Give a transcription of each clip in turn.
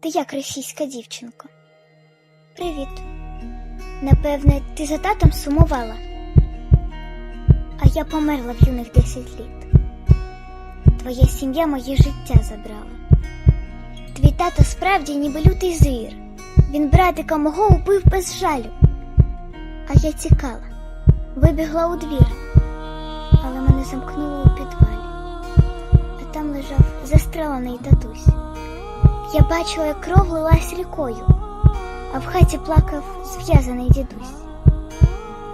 Ти як російська дівчинко? Привіт. Напевне, ти за татом сумувала. А я померла в юних 10 літ. Твоя сім'я моє життя забрала. Твій тато справді ніби лютий звір. Він братика мого убив без жалю. А я тікала, вибігла у двір, але мене замкнуло у підвалі. А там лежав застрелений татусь. Я бачила, як кров лилась рікою, а в хаті плакав зв'язаний дідусь.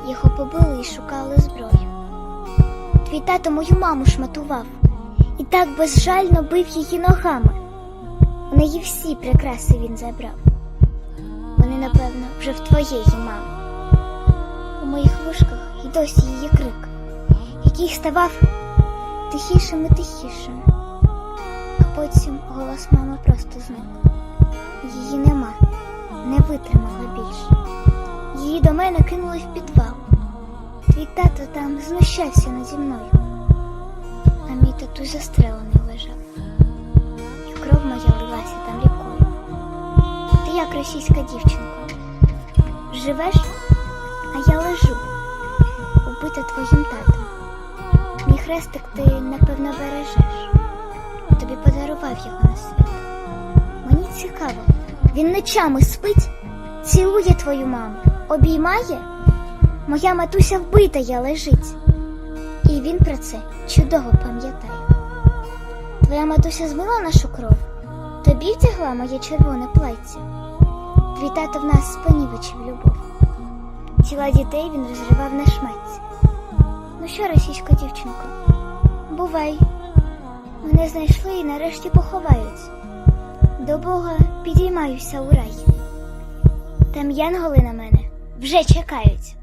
Його побили і шукали зброю. Твій тато мою маму шматував і так безжально бив її ногами. У неї всі прикраси він забрав. Вони, напевно, вже в твоєї мами. У моїх вушках і досі її крик, який ставав тихішим і тихішим. Зник. Її нема, не витримала більше. Її до мене кинули в підвал. Твій тато там знущався наді мною, а мій татусь застрелений лежав. І кров моя лилася там рікою. Ти як російська дівчинка. Живеш, а я лежу, убита твоїм татом. Мій хрестик ти, напевно, бережеш. Він ночами спить, цілує твою маму, обіймає. Моя матуся вбита я лежить. І він про це чудово пам'ятає. Твоя матуся змила нашу кров, тобі втягла моє червоне плаття. Твій тато в нас спонівечив любов. Тіла дітей він розривав на шматці. Ну що, російська дівчинко, бувай. Мене знайшли і нарешті поховають. До Бога підіймаюся у рай. Там янголи на мене вже чекають.